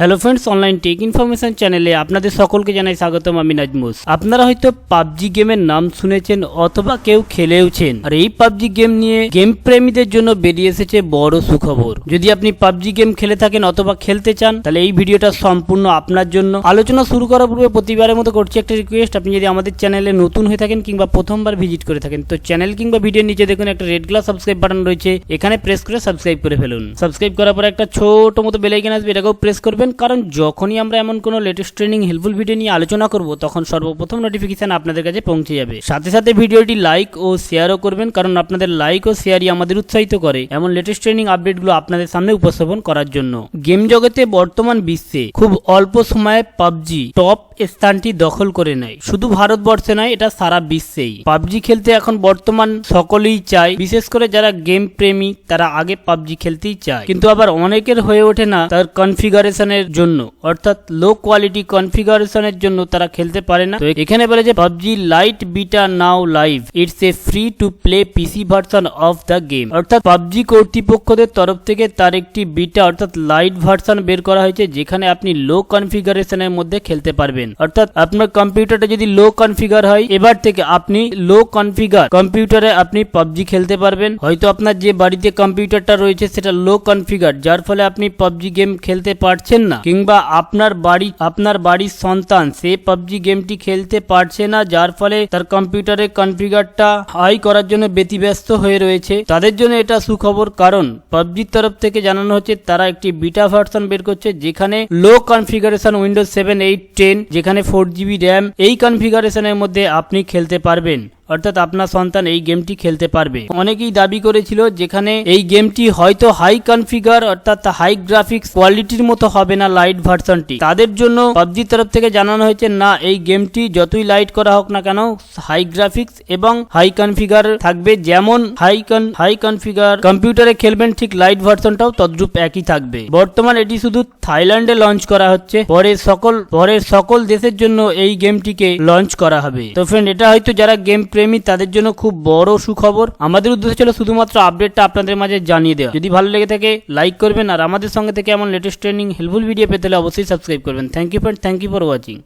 Hello friends online tech information চ্যানেলে আপনাদের সকলকে জানাই স্বাগতম, আমি নাজমুস। আপনারা হয়তো পাবজি গেমের নাম শুনেছেন অথবা কেউ খেলেওছেন। আর এই পাবজি গেম নিয়ে গেম প্রেমীদের জন্য বেরিয়ে এসেছে বড় সুখবর। যদি আপনি পাবজি গেম খেলে থাকেন অথবা খেলতে চান, তাহলে এই ভিডিওটা সম্পূর্ণ আপনার জন্য। আলোচনা শুরু করার পূর্বে প্রতিবারের মতো করছি একটা রিকোয়েস্ট আপনি যদি আমাদের চ্যানেলে নতুন হয়ে থাকেন কিংবা প্রথমবার ভিজিট করে থাকেন, তো চ্যানেল কিংবা ভিডিওর নিচে দেখুন একটা রেড কালার সাবস্ক্রাইব বাটন রয়েছে, এখানে প্রেস করে সাবস্ক্রাইব করে ফেলুন। সাবস্ক্রাইব করার পর একটা ছোট মতো বেলাইকেন আসবে, এটাকেও প্রেস করবেন। কারণ যখনই আমরা এমন কোনো লেটেস্ট ট্রেনিং হেল্পফুল ভিডিও নিয়ে আলোচনা করব, তখন সর্বপ্রথম নোটিফিকেশান আপনাদের কাছে পৌঁছে যাবে। সাথে সাথে ভিডিওটি লাইক ও শেয়ারও করবেন, কারণ আপনাদের লাইক ও শেয়ারই আমাদের উৎসাহিত করে এমন লেটেস্ট ট্রেনিং আপডেটগুলো আপনাদের সামনে উপস্থাপন করার জন্য। গেম জগতে বর্তমান বিশ্বে খুব অল্প সময়ে পাবজি টপ স্থানটি দখল করে নেয়। শুধু ভারতবর্ষে নয়, এটা সারা বিশ্বেই। পাবজি খেলতে এখন বর্তমান সকলেই চায়, বিশেষ করে যারা গেম প্রেমী, তারা আগে পাবজি খেলতেই চায়। কিন্তু আবার অনেকের হয়ে ওঠে না তার কনফিগারেশনের জন্য, অর্থাৎ লো কোয়ালিটি কনফিগারেশনের জন্য তারা খেলতে পারে না। তো এখানে বলে যে PUBG lite beta now live it's a free to play PC version of the game অর্থাৎ পাবজি কর্তৃপক্ষদের তরফ থেকে তার একটি বিটা অর্থাৎ লাইট ভার্সন বের করা হয়েছে, যেখানে আপনি লো কনফিগারেশনের মধ্যে খেলতে পারবেন। অর্থাৎ আপনার কম্পিউটারটা যদি লো কনফিগার হয়, এবার থেকে আপনি লো কনফিগার কম্পিউটারে আপনি পাবজি খেলতে পারবেন। হয়তো আপনার যে বাড়িতে কম্পিউটারটা রয়েছে, সেটা লো কনফিগার যার ফলে আপনি পাবজি গেম খেলতে পারছেন না। কিংবা আপনার বাড়ি, আপনার বাড়ির সন্তান, সে পাবজি গেমটি খেলতে পারছে না, যার ফলে তার কম্পিউটারের কনফিগারটা হাই করার জন্য ব্যতিব্যস্ত হয়ে রয়েছে। তাদের জন্য এটা সুখবর কারণ, পাবজির তরফ থেকে জানানো হচ্ছে তারা একটি বিটা ভার্সন বের করছে, যেখানে low configuration Windows seven eight ten যেখানে ফোর জিবি র্যাম এই কনফিগারেশনের মধ্যে আপনি খেলতে পারবেন। অর্থাৎ আপনার সন্তান এই গেমটি খেলতে পারবে। অনেকেই দাবি করেছিল যেখানে এই গেমটি হয়তো হাই কনফিগার অর্থাৎ হাই গ্রাফিক্স কোয়ালিটির মতো হবে না লাইট ভার্সনটি তাদের জন্য পাবজির তরফ থেকে জানানো হয়েছে, না, এই গেমটি যতই লাইট করা হোক না কেন হাই গ্রাফিক্স এবং হাই কনফিগার থাকবে। যেমন হাই কন হাই কনফিগার কম্পিউটারে খেলবেন, ঠিক লাইট ভার্সনটাও তদ্রূপ একই থাকবে। বর্তমান এটি শুধু থাইল্যান্ডে লঞ্চ করা হচ্ছে। পরে সকল পরের সকল দেশের জন্য এই গেমটিকে লঞ্চ করা হবে। তো ফ্রেন্ড এটা হয়তো যারা গেম প্রেমী, তাদের জন্য খুব বড় সুখবর। আমাদের উদ্দেশ্য ছিল শুধুমাত্র আপডেটটা আপনাদের মাঝে জানিয়ে দেওয়া। যদি ভালো লেগে থাকে লাইক করবেন। আর আমাদের সঙ্গে থেকে এমন লেটেস্ট ট্রেনিং হেল্পফুল ভিডিও পেতে হলে অবশ্যই সাবস্ক্রাইব করবেন। Thank you friend thank you for watching